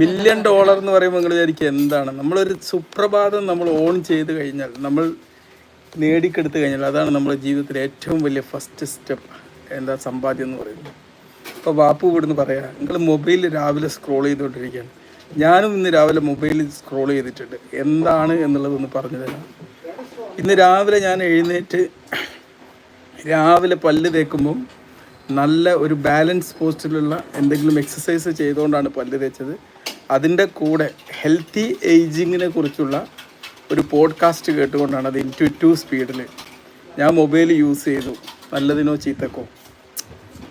Million dollar എന്ന് പറയുമ്പോൾ നിങ്ങൾ വിചാരിക്കുക എന്താണ്? നമ്മളൊരു സുപ്രഭാതം നമ്മൾ ഓൺ ചെയ്ത് കഴിഞ്ഞാൽ നമ്മൾ നേടിക്കെടുത്ത് കഴിഞ്ഞാൽ അതാണ് നമ്മുടെ ജീവിതത്തിലെ ഏറ്റവും വലിയ ഫസ്റ്റ് സ്റ്റെപ്പ് എന്താ സമ്പാദ്യം എന്ന് പറയുന്നത്. ഇപ്പോൾ ബാപ്പു ഇവിടുന്ന് പറയാം നിങ്ങൾ മൊബൈൽ രാവിലെ സ്ക്രോൾ ചെയ്തുകൊണ്ടിരിക്കുകയാണ് ഞാനും ഇന്ന് രാവിലെ മൊബൈലിൽ സ്ക്രോൾ ചെയ്തിട്ടുണ്ട്. എന്താണ് എന്നുള്ളതൊന്ന് പറഞ്ഞു തരാം. ഇന്ന് രാവിലെ ഞാൻ എഴുന്നേറ്റ് രാവിലെ പല്ല് തേക്കുമ്പം നല്ല ഒരു ബാലൻസ് പോസ്റ്റിലുള്ള എന്തെങ്കിലും എക്സസൈസ് ചെയ്തുകൊണ്ടാണ് പല്ല് തേച്ചത്. അതിന്റെ കൂടെ ഹെൽത്തി ഏജിങ്ങിനെ കുറിച്ചുള്ള ഒരു പോഡ്കാസ്റ്റ് കേട്ടുകൊണ്ടാണ് അത് ഇന്റു ടു സ്പീഡിൽ ഞാൻ മൊബൈൽ യൂസ് ചെയ്തു. നല്ലതിനോ ചീത്തക്കോ.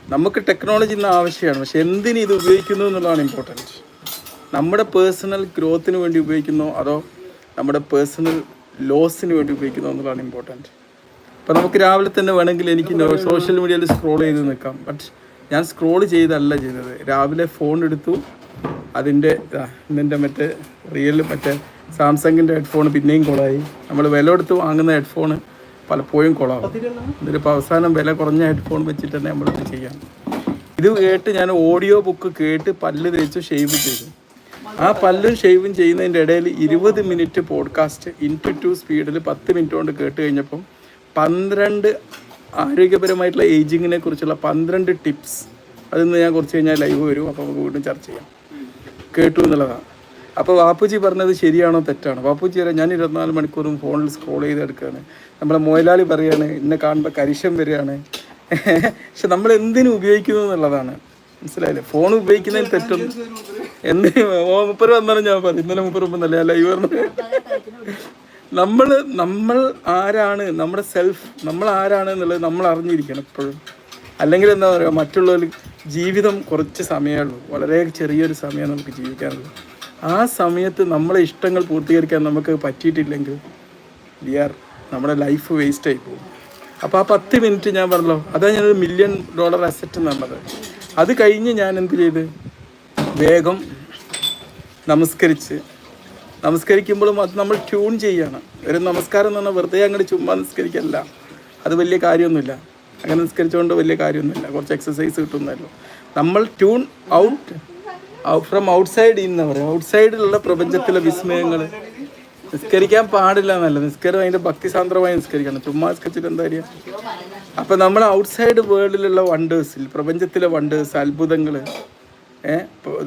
നമുക്ക് ടെക്നോളജി ഇന്ന് ആവശ്യമാണ്. പക്ഷെ എന്തിന് ഇത് ഉപയോഗിക്കുന്നു എന്നുള്ളതാണ് ഇമ്പോർട്ടന്റ് നമ്മുടെ പേഴ്സണൽ ഗ്രോത്തിന് വേണ്ടി ഉപയോഗിക്കുന്നോ അതോ നമ്മുടെ പേഴ്സണൽ ലോസിന് വേണ്ടി ഉപയോഗിക്കുന്നോ എന്നുള്ളതാണ് ഇമ്പോർട്ടന്റ് അപ്പോൾ നമുക്ക് രാവിലെ തന്നെ വേണമെങ്കിൽ എനിക്ക് സോഷ്യൽ മീഡിയയിൽ സ്ക്രോൾ ചെയ്ത് നിൽക്കാം. ബട്ട് ഞാൻ സ്ക്രോൾ ചെയ്തല്ല ചെയ്തത്. രാവിലെ ഫോൺ എടുത്തു. അതിന്റെ ഇതിന്റെ മറ്റേ റിയൽ മറ്റേ സാംസങ്ങിന്റെ ഹെഡ്ഫോൺ പിന്നെയും കുളമായി നമ്മൾ വില കൊടുത്ത് വാങ്ങുന്ന ഹെഡ്ഫോൺ പലപ്പോഴും കുളമാവും ഇതിലിപ്പോൾ അവസാനം വില കുറഞ്ഞ ഹെഡ്ഫോൺ വെച്ചിട്ട് തന്നെ നമ്മളിത് ചെയ്യാം. ഇത് കേട്ട് ഞാൻ ഓഡിയോ ബുക്ക് കേട്ട് പല്ല് തേച്ച് ഷേവ് ചെയ്തു. ആ പല്ലും ഷേവും ചെയ്യുന്നതിന്റെ ഇടയിൽ ഇരുപത് മിനിറ്റ് പോഡ്കാസ്റ്റ് ഇന്റു ടു സ്പീഡിൽ പത്ത് മിനിറ്റ് കൊണ്ട് കേട്ട് കഴിഞ്ഞപ്പം പന്ത്രണ്ട് ആരോഗ്യപരമായിട്ടുള്ള ഏജിങ്ങിനെ കുറിച്ചുള്ള പന്ത്രണ്ട് ടിപ്സ് അതിന്ന് ഞാൻ കുറച്ച് കഴിഞ്ഞാൽ ലൈവ് വരും. അപ്പോൾ നമുക്ക് വീണ്ടും ചർച്ച ചെയ്യാം. കേട്ടു എന്നുള്ളതാണ് അപ്പോൾ വാപ്പുജി പറഞ്ഞത് ശരിയാണോ തെറ്റാണോ? വാപ്പുജി പറയാം ഞാൻ ഇരുപത്തിനാല് മണിക്കൂറും ഫോണിൽ സ്ക്രോൾ ചെയ്തെടുക്കുകയാണ് നമ്മളെ മോയലാളി പറയാണ് എന്നെ കാണുമ്പോൾ കരിശം വരികയാണ്. പക്ഷെ നമ്മൾ എന്തിനു ഉപയോഗിക്കുന്നു എന്നുള്ളതാണ്. മനസ്സിലായില്ലേ? ഫോൺ ഉപയോഗിക്കുന്നതിൽ തെറ്റും. എന്ത്? ഓ മുപ്പര് വന്നാലും ഞാൻ പറഞ്ഞു ഇന്നലെ മുപ്പര് മുമ്പ് നല്ല ലൈവ് പറഞ്ഞു നമ്മൾ നമ്മൾ ആരാണ്? നമ്മുടെ സെൽഫ് നമ്മൾ ആരാണ് എന്നുള്ളത് നമ്മൾ അറിഞ്ഞിരിക്കണം എപ്പോഴും. അല്ലെങ്കിൽ എന്താ പറയുക മറ്റുള്ളവർ ജീവിതം കുറച്ച് സമയമേ ഉള്ളൂ. വളരെ ചെറിയൊരു സമയം നമുക്ക് ജീവിക്കാനുള്ളൂ. ആ സമയത്ത് നമ്മളെ ഇഷ്ടങ്ങൾ പൂർത്തീകരിക്കാൻ നമുക്ക് പറ്റിയിട്ടില്ലെങ്കിൽ വി ആർ നമ്മുടെ ലൈഫ് വേസ്റ്റ് ആയി പോകും. അപ്പോൾ ആ പത്ത് മിനിറ്റ് ഞാൻ പറഞ്ഞല്ലോ അതാ ഞാനൊരു മില്യൺ ഡോളർ അസറ്റ് എന്നുള്ളത് അത് കഴിഞ്ഞ് ഞാൻ എന്ത് ചെയ്ത്? വേഗം നമസ്കരിച്ച്. നമസ്കരിക്കുമ്പോഴും അത് നമ്മൾ ട്യൂൺ ചെയ്യണം. ഒരു നമസ്കാരം എന്ന് പറഞ്ഞാൽ വെറുതെ അങ്ങോട്ട് ചുമ്മാ നമസ്കരിക്കല്ല അത് വലിയ കാര്യമൊന്നുമില്ല. അങ്ങനെ നിസ്കരിച്ചുകൊണ്ട് വലിയ കാര്യമൊന്നുമില്ല. കുറച്ച് എക്സസൈസ് കിട്ടുന്നല്ലോ നമ്മൾ ട്യൂൺ ഔട്ട് ഫ്രം ഔട്ട്സൈഡ് ഇന്ന് പറയും ഔട്ട്സൈഡിലുള്ള പ്രപഞ്ചത്തിലെ വിസ്മയങ്ങൾ. നിസ്കരിക്കാൻ പാടില്ല എന്നല്ല. നിസ്കാരം അതിന്റെ ഭക്തിസാന്ദ്രമായി നിസ്കരിക്കണം. ചുമ്മാ നിസ്കരിച്ചിട്ട് എന്താ അറിയാം അപ്പം നമ്മൾ ഔട്ട്സൈഡ് വേൾഡിലുള്ള വണ്ടേഴ്സിൽ പ്രപഞ്ചത്തിലെ വണ്ടേഴ്സ് അത്ഭുതങ്ങൾ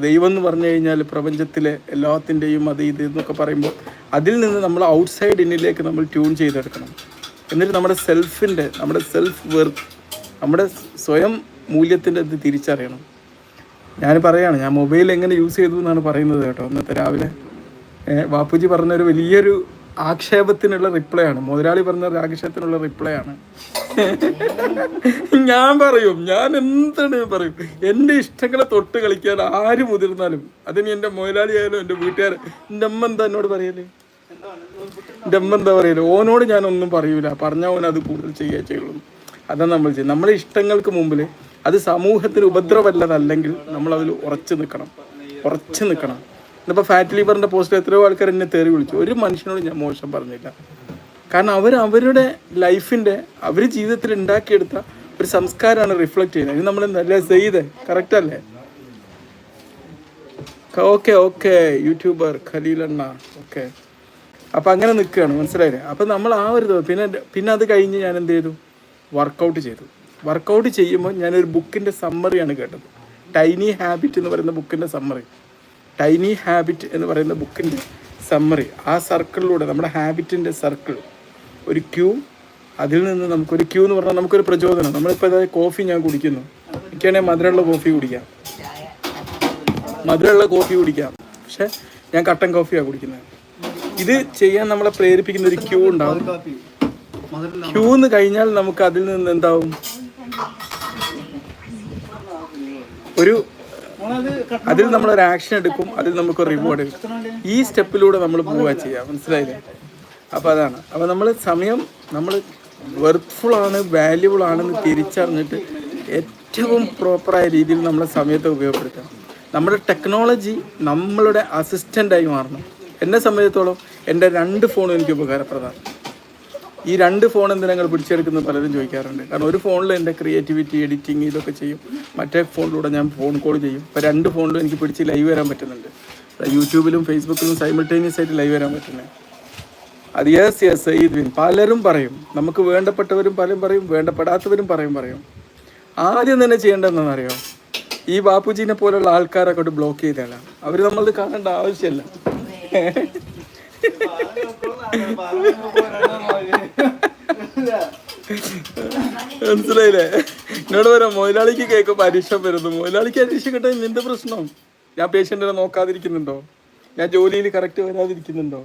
ദൈവം എന്ന് പറഞ്ഞു കഴിഞ്ഞാൽ പ്രപഞ്ചത്തിലെ എല്ലാത്തിന്റെയും അത് ഇത് എന്നൊക്കെ പറയുമ്പോൾ അതിൽ നിന്ന് നമ്മൾ ഔട്ട്സൈഡ് ഇന്നിലേക്ക് നമ്മൾ ട്യൂൺ ചെയ്തെടുക്കണം. എന്നിട്ട് നമ്മുടെ സെൽഫിന്റെ നമ്മുടെ സെൽഫ് വെർത്ത് നമ്മുടെ സ്വയം മൂല്യത്തിന്റെ ഇത് തിരിച്ചറിയണം. ഞാൻ പറയുകയാണ് ഞാൻ മൊബൈൽ എങ്ങനെ യൂസ് ചെയ്തു എന്നാണ് പറയുന്നത് കേട്ടോ. ഇന്നത്തെ രാവിലെ ബാപ്പുജി പറഞ്ഞൊരു വലിയൊരു ആക്ഷേപത്തിനുള്ള റിപ്ലൈ ആണ്. മുതലാളി പറഞ്ഞ ഒരു ആക്ഷേപത്തിനുള്ള റിപ്ലൈ ആണ്. ഞാൻ പറയും ഞാൻ എന്താണ് പറയും? എന്റെ ഇഷ്ടങ്ങളെ തൊട്ട് കളിക്കാൻ ആര് മുതിർന്നാലും അതിന് എന്റെ മുതലാളി ആയാലും എന്റെ വീട്ടുകാർ എന്റെ അമ്മ എന്താ എന്നോട് പറയൽ? എന്റെ അമ്മ എന്താ പറയൽ? ഓനോട് ഞാനൊന്നും പറയൂല. പറഞ്ഞാൽ ഓൻ അത് കൂടുതൽ ചെയ്യുക ചെയ്യുള്ളൂ അതാണ് നമ്മൾ ചെയ്യുന്നത് നമ്മളെ ഇഷ്ടങ്ങൾക്ക് മുമ്പിൽ അത് സമൂഹത്തിന് ഉപദ്രവമല്ലതല്ലെങ്കിൽ നമ്മൾ അതിൽ ഉറച്ചു നിൽക്കണം ഉറച്ചു നിൽക്കണം ഇന്നിപ്പോൾ ഫാറ്റ് ലിവറിന്റെ പോസ്റ്റിൽ എത്രയോ ആൾക്കാർ എന്നെ തേറി വിളിച്ചു. ഒരു മനുഷ്യനോട് ഞാൻ മോശം പറഞ്ഞില്ല. കാരണം അവർ അവരുടെ ലൈഫിന്റെ അവർ ജീവിതത്തിൽ ഉണ്ടാക്കിയെടുത്ത ഒരു സംസ്കാരമാണ് റിഫ്ലക്റ്റ് ചെയ്യുന്നത്. ഇത് നമ്മൾ നല്ല ചെയ്ത് കറക്റ്റ് അല്ലേ? Okay okay. യൂട്യൂബർ ഖലീലണ്ണ ഓക്കെ. അപ്പം അങ്ങനെ നിൽക്കുകയാണ് മനസ്സിലായില്ലേ? അപ്പം നമ്മൾ ആ ഒരു പിന്നെ പിന്നെ അത് കഴിഞ്ഞ് ഞാൻ എന്ത് ചെയ്തു? വർക്കൗട്ട് ചെയ്തു. വർക്കൗട്ട് ചെയ്യുമ്പോൾ ഞാനൊരു ബുക്കിന്റെ സമ്മറിയാണ് കേട്ടത്. ടൈനി ഹാബിറ്റ് എന്ന് പറയുന്ന ബുക്കിന്റെ സമ്മറി ടൈനി ഹാബിറ്റ് എന്ന് പറയുന്ന ബുക്കിന്റെ സമ്മറി ആ സർക്കിളിലൂടെ നമ്മുടെ ഹാബിറ്റിന്റെ സർക്കിൾ ഒരു ക്യൂ അതിൽ നിന്ന് നമുക്കൊരു ക്യൂ എന്ന് പറഞ്ഞാൽ നമുക്കൊരു പ്രചോദനം. നമ്മളിപ്പോൾ അതായത് കോഫി ഞാൻ കുടിക്കുന്നു. എനിക്കാണെങ്കിൽ മധുരമുള്ള കോഫി കുടിക്കാം. മധുരമുള്ള കോഫി കുടിക്കാം. പക്ഷേ ഞാൻ കട്ടൻ കോഫിയാണ് കുടിക്കുന്നത്. ഇത് ചെയ്യാൻ നമ്മളെ പ്രേരിപ്പിക്കുന്ന ഒരു ക്യൂ ഉണ്ടാവും. ക്യൂ എന്ന് കഴിഞ്ഞാൽ നമുക്ക് അതിൽ നിന്ന് എന്താവും? ഒരു അതിൽ നമ്മൾ ഒരു ആക്ഷൻ എടുക്കും അതിൽ നമുക്ക് റിവാർഡ് ഈ സ്റ്റെപ്പിലൂടെ നമ്മൾ പോവുക ചെയ്യാം. മനസ്സിലായില്ലേ? അപ്പോൾ അതാണ്. അപ്പോൾ നമ്മൾ സമയം നമ്മൾ വെർത്ത്ഫുൾ ആണ് വാല്യുബിൾ ആണെന്ന് തിരിച്ചറിഞ്ഞിട്ട് ഏറ്റവും പ്രോപ്പറായ രീതിയിൽ നമ്മളെ സമയത്തെ ഉപയോഗപ്പെടുത്തണം. നമ്മുടെ ടെക്നോളജി നമ്മളുടെ അസിസ്റ്റന്റായി മാറണം. എന്നെ സംബന്ധിച്ചിടത്തോളം എന്റെ രണ്ട് ഫോണും എനിക്ക് ഉപകാരപ്രദമാണ്. ഈ രണ്ട് ഫോൺ എന്തിനാ നിങ്ങൾ പിടിച്ചെടുക്കുന്നത് പലരും ചോദിക്കാറുണ്ട്. കാരണം ഒരു ഫോണിൽ എന്റെ ക്രിയേറ്റിവിറ്റി എഡിറ്റിംഗ് ഇതൊക്കെ ചെയ്യും. മറ്റേ ഫോണിലൂടെ ഞാൻ ഫോൺ കോൾ ചെയ്യും. അപ്പോൾ രണ്ട് ഫോണിലും എനിക്ക് പിടിച്ച് ലൈവ് വരാൻ പറ്റുന്നുണ്ട്. യൂട്യൂബിലും ഫേസ്ബുക്കിലും സൈമിൾട്ടേനിയസ് ആയിട്ട് ലൈവ് വരാൻ പറ്റുന്നത് അത് യെസ് യെസ് ബിൻ പലരും പറയും. നമുക്ക് വേണ്ടപ്പെട്ടവരും പലരും പറയും. വേണ്ടപ്പെടാത്തവരും പറയും പറയും. ആദ്യം തന്നെ ചെയ്യേണ്ടതെന്ന് അറിയോ ഈ ബാപ്പുജീനെ പോലുള്ള ആൾക്കാരെ കൊണ്ട് ബ്ലോക്ക് ചെയ്തേലാം അവർ നമ്മളത് കാണേണ്ട ആവശ്യമില്ല. മനസ്സിലായില്ലേ? എന്നോട് പറയാം മുതലാളിക്ക് കേക്ക് പരീക്ഷ വരുന്നു. മുതലാളിക്ക് പരീക്ഷ കിട്ടാൻ നിന്റെ പ്രശ്നം? ഞാൻ പേഷ്യന്റിനെ നോക്കാതിരിക്കുന്നുണ്ടോ? ഞാൻ ജോലിയിൽ കറക്റ്റ് വരാതിരിക്കുന്നുണ്ടോ?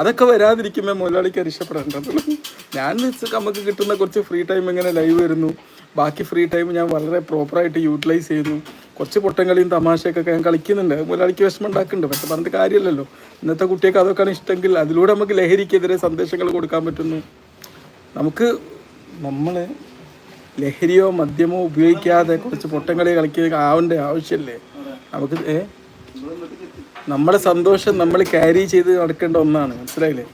അതൊക്കെ വരാതിരിക്കുമ്പോൾ മുതലാളിക്ക് അരിഷ്ടപ്പെടേണ്ടത് ഞാൻ നമുക്ക് കിട്ടുന്ന കുറച്ച് ഫ്രീ ടൈം ഇങ്ങനെ ലൈവ് വരുന്നു. ബാക്കി ഫ്രീ ടൈം ഞാൻ വളരെ പ്രോപ്പറായിട്ട് യൂട്ടിലൈസ് ചെയ്യുന്നു കുറച്ച് പൊട്ടങ്കളിയും തമാശയൊക്കെ ഞാൻ കളിക്കുന്നുണ്ട്. മുതലാളിക്ക് വിഷമം ഉണ്ടാക്കുന്നുണ്ട്. പക്ഷെ പറഞ്ഞിട്ട് കാര്യമല്ലല്ലോ. ഇന്നത്തെ കുട്ടിയൊക്കെ അതൊക്കെയാണ് ഇഷ്ടമെങ്കിൽ അതിലൂടെ നമുക്ക് ലഹരിക്കെതിരെ സന്ദേശങ്ങൾ കൊടുക്കാൻ പറ്റുന്നു. നമുക്ക് നമ്മൾ ലഹരിയോ മദ്യമോ ഉപയോഗിക്കാതെ കുറച്ച് പൊട്ടങ്കളി കളിക്കുക ആവേണ്ട ആവശ്യമല്ലേ? നമുക്ക് ഏ? നമ്മുടെ സന്തോഷം നമ്മൾ ക്യാരി ചെയ്ത് നടക്കേണ്ട ഒന്നാണ്. മനസ്സിലായില്ലേ?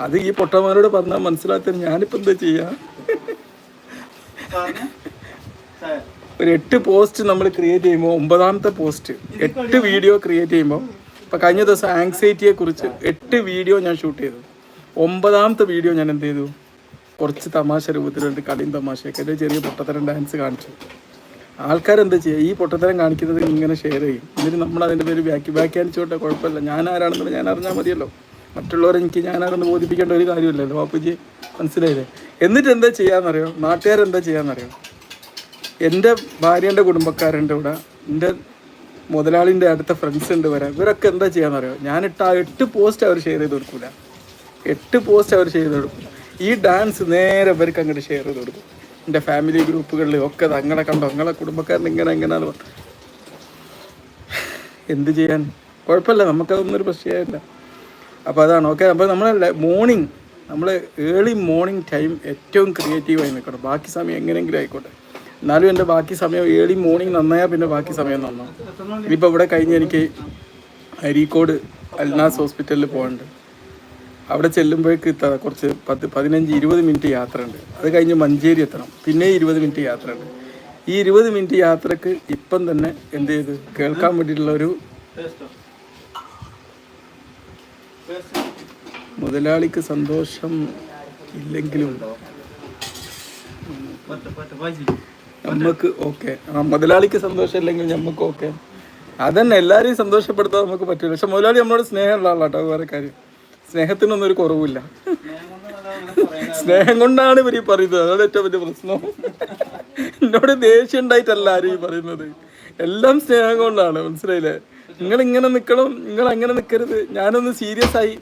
അത് ഈ പൊട്ടന്മാരോട് പറഞ്ഞാൽ മനസ്സിലാത്ത ഞാനിപ്പോൾ എന്താ ചെയ്യാ? ഒരു എട്ട് പോസ്റ്റ് നമ്മൾ ക്രിയേറ്റ് ചെയ്യുമ്പോൾ ഒമ്പതാമത്തെ പോസ്റ്റ് എട്ട് വീഡിയോ ക്രിയേറ്റ് ചെയ്യുമ്പോൾ ഇപ്പം കഴിഞ്ഞ ദിവസം ആങ്സൈറ്റിയെ കുറിച്ച് എട്ട് വീഡിയോ ഞാൻ ഷൂട്ട് ചെയ്തു. ഒമ്പതാമത്തെ വീഡിയോ ഞാൻ എന്ത് ചെയ്തു? കുറച്ച് തമാശ രൂപത്തിൽ രണ്ട് കളിയും തമാശയൊക്കെ. എന്റെ ചെറിയ പൊട്ടത്തരം ഡാൻസ് കാണിച്ചു. ആൾക്കാരെന്താ ചെയ്യുക? ഈ പൊട്ടത്തരം കാണിക്കുന്നത് ഇങ്ങനെ ഷെയർ ചെയ്യും. എന്നിട്ട് നമ്മൾ അതിന്റെ പേര് വ്യാഖ്യ വ്യാഖ്യാനിച്ചോട്ടെ കുഴപ്പമില്ല. ഞാൻ ആരാണെന്ന് ഞാൻ അറിഞ്ഞാൽ മതിയല്ലോ. മറ്റുള്ളവരെ എനിക്ക് ഞാനാണെന്ന് ബോധിപ്പിക്കേണ്ട ഒരു കാര്യമില്ലല്ലോ ബാപ്പുജി. മനസ്സിലായില്ലേ? എന്നിട്ട് എന്താ ചെയ്യാന്നറിയോ? നാട്ടുകാരെന്താ ചെയ്യാന്നറിയോ? എന്റെ ഭാര്യന്റെ കുടുംബക്കാരുണ്ട് ഇവിടെ. എന്റെ മുതലാളിന്റെ അടുത്ത ഫ്രണ്ട്സ് ഉണ്ട് വരാൻ ഇവരൊക്കെ എന്താ ചെയ്യാന്ന് ചെയ്യാന്നറിയോ? ഞാനിട്ട് ആ എട്ട് പോസ്റ്റ് അവർ ഷെയർ ചെയ്ത് കൊടുക്കൂല. എട്ട് പോസ്റ്റ് അവർ ചെയ്ത് കൊടുക്കും ഈ ഡാൻസ് നേരെ ഇവർക്ക് അങ്ങോട്ട് ഷെയർ ചെയ്ത് കൊടുക്കും. എന്റെ ഫാമിലി ഗ്രൂപ്പുകളിൽ ഒക്കെ അങ്ങനെ കണ്ടോ? നിങ്ങളെ കുടുംബക്കാരൻ ഇങ്ങനെ എങ്ങനെയാണ്. എന്ത് ചെയ്യാൻ? കുഴപ്പമില്ല നമുക്കതൊന്നും ഒരു പ്രശ്നമില്ല. അപ്പോൾ അതാണ് ഓക്കെ അപ്പോൾ നമ്മൾ മോർണിംഗ് നമ്മൾ ഏർലി മോർണിംഗ് ടൈം ഏറ്റവും ക്രിയേറ്റീവായി നിൽക്കണം ബാക്കി സമയം എങ്ങനെയെങ്കിലും ആയിക്കോട്ടെ. എന്നാലും എന്റെ ബാക്കി സമയം ഏർലി മോർണിംഗ് നന്നായാൽ പിന്നെ ബാക്കി സമയം നന്നാ ഇനിയിപ്പോൾ ഇവിടെ കഴിഞ്ഞ് എനിക്ക് അരീക്കോട് അൽനാസ് ഹോസ്പിറ്റലിൽ പോകാനുണ്ട് അവിടെ ചെല്ലുമ്പോഴേക്ക് കുറച്ച് പത്ത് പതിനഞ്ച് ഇരുപത് മിനിറ്റ് യാത്ര ഉണ്ട് അത് കഴിഞ്ഞ് മഞ്ചേരി എത്തണം. പിന്നെ ഇരുപത് മിനിറ്റ് യാത്ര ഉണ്ട് ഈ ഇരുപത് മിനിറ്റ് യാത്രയ്ക്ക് ഇപ്പം തന്നെ എന്ത് ചെയ്ത്? കേൾക്കാൻ വേണ്ടിയിട്ടുള്ള ഒരു മുതലാളിക്ക് സന്തോഷം ഇല്ലെങ്കിലും നമുക്ക് ഓക്കെ. ആ മുതലാളിക്ക് സന്തോഷം ഇല്ലെങ്കിൽ നമുക്ക് ഓക്കെ. അതന്നെ എല്ലാവരെയും സന്തോഷപ്പെടുത്താൻ നമുക്ക് പറ്റില്ല പക്ഷെ മുതലാളി നമ്മളോട് സ്നേഹമുള്ള ആളാട്ടോ വേറെ കാര്യം. സ്നേഹത്തിനൊന്നും ഒരു കുറവില്ല സ്നേഹം കൊണ്ടാണ് ഇവർ ഈ പറയുന്നത്. അതാണ് ഏറ്റവും വലിയ പ്രശ്നം. എന്നോട് ദേഷ്യം ഉണ്ടായിട്ടല്ല ആരും ഈ പറയുന്നത്. എല്ലാം സ്നേഹം കൊണ്ടാണ് മനസ്സിലായില്ലേ? നിങ്ങൾ ഇങ്ങനെ നിൽക്കണം നിങ്ങൾ അങ്ങനെ നിൽക്കരുത് ഞാനൊന്ന് സീരിയസ് ആയി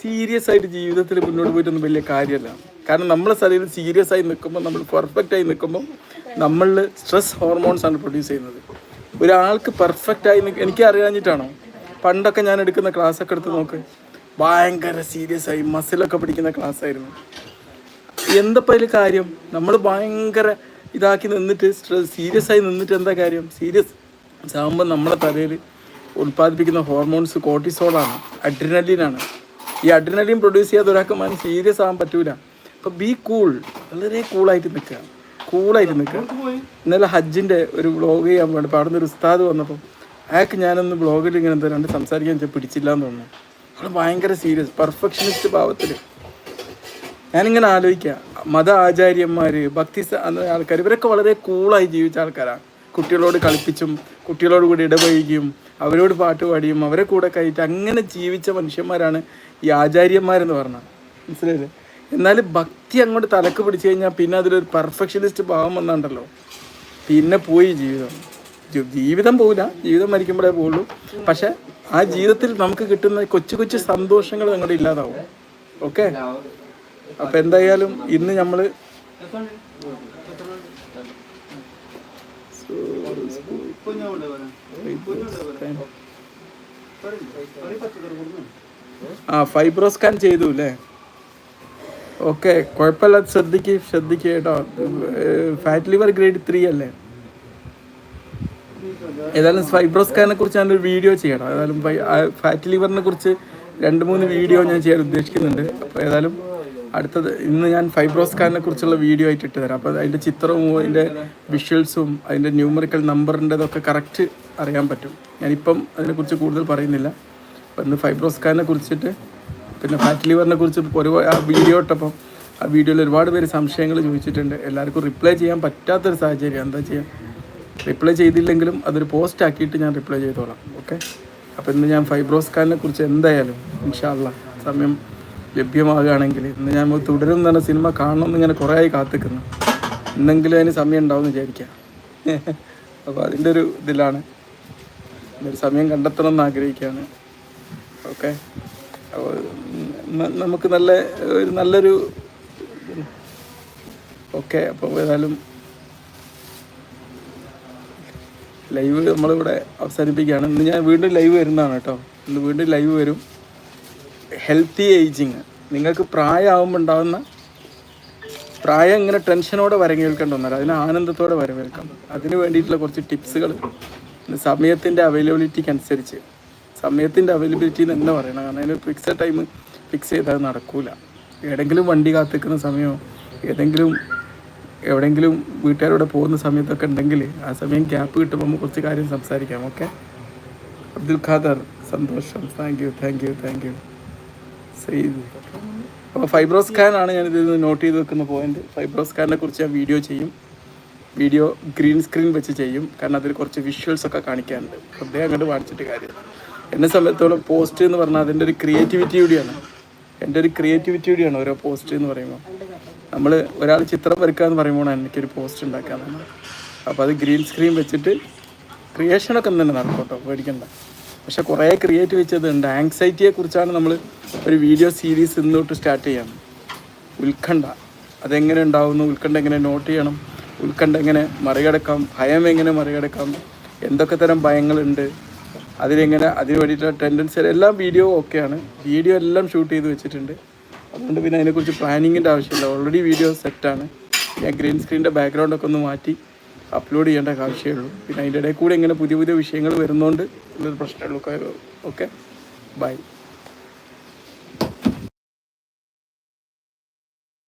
സീരിയസ് ആയിട്ട് ജീവിതത്തിൽ മുന്നോട്ട് പോയിട്ടൊന്നും വലിയ കാര്യമല്ല. കാരണം നമ്മളെ ശരീരം സീരിയസ് ആയി നിൽക്കുമ്പോൾ നമ്മൾ പെർഫെക്റ്റ് ആയി നിൽക്കുമ്പോൾ നമ്മളിൽ സ്ട്രെസ് ഹോർമോൺസ് ആണ് പ്രൊഡ്യൂസ് ചെയ്യുന്നത്. ഒരാൾക്ക് പെർഫെക്റ്റ് ആയി എനിക്ക് അറിയാഞ്ഞിട്ടാണോ? പണ്ടൊക്കെ ഞാൻ എടുക്കുന്ന ക്ലാസ് ഒക്കെ എടുത്ത് നോക്ക്. ഭയങ്കര സീരിയസ് ആയി മസിലൊക്കെ പിടിക്കുന്ന ക്ലാസ് ആയിരുന്നു. എന്തപ്പോൾ അതിൽ കാര്യം? നമ്മൾ ഭയങ്കര ഇതാക്കി നിന്നിട്ട് സ്ട്രെസ് സീരിയസ് ആയി നിന്നിട്ട് എന്താ കാര്യം? സീരിയസ് ആകുമ്പോൾ നമ്മളെ തലയിൽ ഉൽപ്പാദിപ്പിക്കുന്ന ഹോർമോൺസ് കോർട്ടിസോളാണ് അഡ്രിനലിനാണ് ഈ അഡ്രിനലിൻ പ്രൊഡ്യൂസ് ചെയ്യാതെ ഒരാൾക്ക് മനസ്സ് സീരിയസ് ആകാൻ പറ്റൂല. അപ്പോൾ ബി കൂൾ വളരെ കൂളായിട്ട് നിൽക്കുക. കൂളായിട്ട് നിൽക്കുക. ഇന്നലെ ഹജ്ജിന്റെ ഒരു വ്ളോഗ് ചെയ്യാൻ വേണ്ടി പാടുന്ന ഒരു ഉസ്താദ് വന്നപ്പോൾ അയാൾക്ക് ഞാനൊന്ന് ബ്ലോഗിൽ ഇങ്ങനെ എന്താ രണ്ട് സംസാരിക്കാൻ വെച്ചാൽ പിടിച്ചില്ല എന്ന് തോന്നുന്നു അവൾ ഭയങ്കര സീരിയസ് പെർഫെക്ഷനിസ്റ്റ് ഭാവത്തിൽ ഞാനിങ്ങനെ ആലോചിക്കുക. മത ആചാര്യന്മാർ ഭക്തി ആൾക്കാർ ഇവരൊക്കെ വളരെ കൂളായി ജീവിച്ച ആൾക്കാരാണ്. കുട്ടികളോട് കളിപ്പിച്ചും കുട്ടികളോട് കൂടി ഇടപഴകിയും അവരോട് പാട്ട് പാടിയും അവരെ കൂടെ കയറ്റി അങ്ങനെ ജീവിച്ച മനുഷ്യന്മാരാണ് ഈ ആചാര്യന്മാരെന്ന് പറഞ്ഞാൽ മനസ്സിലായില്ലേ? എന്നാൽ ഭക്തി അങ്ങോട്ട് തലക്ക് പിടിച്ചു കഴിഞ്ഞാൽ പിന്നെ അതിലൊരു പെർഫെക്ഷനിസ്റ്റ് ഭാവം വന്നാണ്ടല്ലോ. പിന്നെ പോയി ജീവിതം. ജീവിതം പോകില്ല ജീവിതം മരിക്കുമ്പോഴേ പോകുള്ളൂ പക്ഷെ ആ ജീവിതത്തിൽ നമുക്ക് കിട്ടുന്ന കൊച്ചു കൊച്ചു സന്തോഷങ്ങൾ അങ്ങോട്ട് ഇല്ലാതാവും. ഓക്കെ? അപ്പൊ എന്തായാലും ഇന്ന് നമ്മൾ ആ ഫൈബ്രോസ്കാൻ ചെയ്തു അല്ലേ ഓക്കെ കുഴപ്പമില്ല ശ്രദ്ധിക്ക് ശ്രദ്ധിക്ക് കേട്ടോ. ഫാറ്റ് ലിവർ ഗ്രേഡ് ത്രീ അല്ലേ? ഏതായാലും ഫൈബ്രോസ്കാനെ കുറിച്ച് ഞാനൊരു വീഡിയോ ചെയ്യണം. ഏതായാലും ഫാറ്റ് ലിവറിനെ കുറിച്ച് രണ്ട് മൂന്ന് വീഡിയോ ഞാൻ ചെയ്യാൻ ഉദ്ദേശിക്കുന്നുണ്ട്. അപ്പോൾ ഏതായാലും അടുത്തത് ഇന്ന് ഞാൻ ഫൈബ്രോസ്കാനെ കുറിച്ചുള്ള വീഡിയോ ആയിട്ട് ഇട്ട് തരാം. അപ്പോൾ അതിന്റെ ചിത്രവും അതിന്റെ വിഷ്വൽസും അതിന്റെ ന്യൂമറിക്കൽ നമ്പറിന്റെതൊക്കെ കറക്റ്റ് അറിയാൻ പറ്റും. ഞാനിപ്പം അതിനെക്കുറിച്ച് കൂടുതൽ പറയുന്നില്ല. അപ്പോൾ ഇന്ന് ഫൈബ്രോസ്കാനെ കുറിച്ചിട്ട് പിന്നെ ഫാറ്റ് ലിവറിനെ കുറിച്ച് ഒരു വീഡിയോ ഇട്ടപ്പം ആ വീഡിയോയിൽ ഒരുപാട് പേര് സംശയങ്ങൾ ചോദിച്ചിട്ടുണ്ട്. എല്ലാവർക്കും റിപ്ലൈ ചെയ്യാൻ പറ്റാത്തൊരു സാഹചര്യം. എന്താ ചെയ്യാം? റിപ്ലൈ ചെയ്തില്ലെങ്കിലും അതൊരു പോസ്റ്റ് ആക്കിയിട്ട് ഞാൻ റിപ്ലൈ ചെയ്തോളാം. ഓക്കെ അപ്പോൾ ഇന്ന് ഞാൻ ഫൈബ്രോസ്കാലിനെ കുറിച്ച് എന്തായാലും ഇൻഷാല്ല സമയം ലഭ്യമാകുകയാണെങ്കിൽ ഇന്ന് ഞാൻ തുടരും പറഞ്ഞ സിനിമ കാണണമെന്ന് ഇങ്ങനെ കുറേ ആയി കാത്തിക്കുന്നു. ഇന്നെങ്കിലും അതിന് സമയം ഉണ്ടാവും വിചാരിക്കാം. അപ്പോൾ അതിന്റെ ഒരു ഇതിലാണ്. ഒരു സമയം കണ്ടെത്തണം എന്ന് ആഗ്രഹിക്കുകയാണ്. ഓക്കെ നമുക്ക് നല്ല ഒരു നല്ലൊരു ഓക്കെ അപ്പോൾ ഏതായാലും ലൈവ് നമ്മളിവിടെ അവസാനിപ്പിക്കുകയാണ്. ഇന്ന് ഞാൻ വീണ്ടും ലൈവ് വരുന്നതാണ് കേട്ടോ. ഇന്ന് വീണ്ടും ലൈവ് വരും. Healthy ageing. നിങ്ങൾക്ക് പ്രായമാകുമ്പോൾ ഉണ്ടാകുന്ന പ്രായം ഇങ്ങനെ ടെൻഷനോടെ വരവേൽക്കേണ്ട ഒന്നല്ല അതിന് ആനന്ദത്തോടെ വരവേൽക്കാം. അതിന് വേണ്ടിയിട്ടുള്ള കുറച്ച് ടിപ്സുകൾ സമയത്തിന്റെ അവൈലബിലിറ്റിക്ക് അനുസരിച്ച് സമയത്തിന്റെ അവൈലബിലിറ്റി എന്ന് തന്നെ പറയണം? കാരണം അതിന് ഫിക്സഡ് ടൈം ഫിക്സ് ചെയ്താൽ നടക്കില്ല ഏതെങ്കിലും വണ്ടി കാത്തിക്കുന്ന സമയമോ ഏതെങ്കിലും എവിടെയെങ്കിലും വീട്ടുകാരോടെ പോകുന്ന സമയത്തൊക്കെ ഉണ്ടെങ്കിൽ ആ സമയം ഗ്യാപ്പ് കിട്ടുമ്പോൾ നമുക്ക് കുറച്ച് കാര്യം സംസാരിക്കാം ഓക്കെ അബ്ദുൽ ഖാദർ സന്തോഷം. Thank you thank you thank you Syed. അപ്പോൾ ഫൈബ്രോസ് സ്കാൻ ആണ് ഞാൻ ഇതിൽ നിന്ന് നോട്ട് ചെയ്ത് വെക്കുന്ന പോയിന്റ് ഫൈബ്രോസ് സ്കാനിനെ കുറിച്ച് ഞാൻ വീഡിയോ ചെയ്യും. വീഡിയോ ഗ്രീൻ സ്ക്രീൻ വെച്ച് ചെയ്യും. കാരണം അതിൽ കുറച്ച് വിഷ്വൽസ് ഒക്കെ കാണിക്കാനുണ്ട്. വെറുതെ അങ്ങോട്ട് കാണിച്ചിട്ട് കാര്യം. എന്നെ സംബന്ധിച്ചോളം പോസ്റ്റ് എന്ന് പറഞ്ഞാൽ അതിന്റെ ഒരു ക്രിയേറ്റിവിറ്റി കൂടിയാണ്. എന്റെ ഒരു ക്രിയേറ്റിവിറ്റി കൂടിയാണ് ഓരോ പോസ്റ്റ് എന്ന് പറയുമ്പോൾ നമ്മൾ ഒരാൾ ചിത്രം വരയ്ക്കുക എന്ന് പറയുമ്പോൾ എനിക്കൊരു പോസ്റ്റ് ഉണ്ടാക്കാന്നാണ് അപ്പോൾ അത് ഗ്രീൻ സ്ക്രീൻ വെച്ചിട്ട് ക്രിയേഷനൊക്കെ തന്നെ നടക്കും കേട്ടോ പേടിക്കണ്ട. പക്ഷെ കുറേ ക്രിയേറ്റ് വെച്ചതുണ്ട്. ആങ്സൈറ്റിയെ കുറിച്ചാണ് നമ്മൾ ഒരു വീഡിയോ സീരീസ് ഇന്നോട്ട് സ്റ്റാർട്ട് ചെയ്യണം. ഉത്കണ്ഠ. അതെങ്ങനെ ഉണ്ടാവുന്നു? ഉത്കണ്ഠ എങ്ങനെ നോട്ട് ചെയ്യണം? ഉത്കണ്ഠ എങ്ങനെ മറികടക്കാം? ഭയം എങ്ങനെ മറികടക്കാം? എന്തൊക്കെ തരം ഭയങ്ങളുണ്ട്? അതിലെങ്ങനെ അതിന് വേണ്ടിയിട്ടുള്ള ടെൻഡൻസി എല്ലാം വീഡിയോ ഓക്കെയാണ് വീഡിയോ എല്ലാം ഷൂട്ട് ചെയ്ത് വെച്ചിട്ടുണ്ട്. അതുകൊണ്ട് പിന്നെ അതിനെക്കുറിച്ച് പ്ലാനിങ്ങിന്റെ ആവശ്യമില്ല. ഓൾറെഡി വീഡിയോ സെറ്റാണ് ഞാൻ ഗ്രീൻ സ്ക്രീനിന്റെ ബാക്ക്ഗ്രൗണ്ടൊക്കെ ഒന്ന് മാറ്റി അപ്ലോഡ് ചെയ്യേണ്ട ആവശ്യമേ പിന്നെ അതിന്റെ ഇടയിൽ കൂടി ഇങ്ങനെ പുതിയ പുതിയ വിഷയങ്ങൾ വരുന്നതുകൊണ്ട് ഇതൊരു പ്രശ്നമുള്ളൂ. ഓക്കെ? ബൈ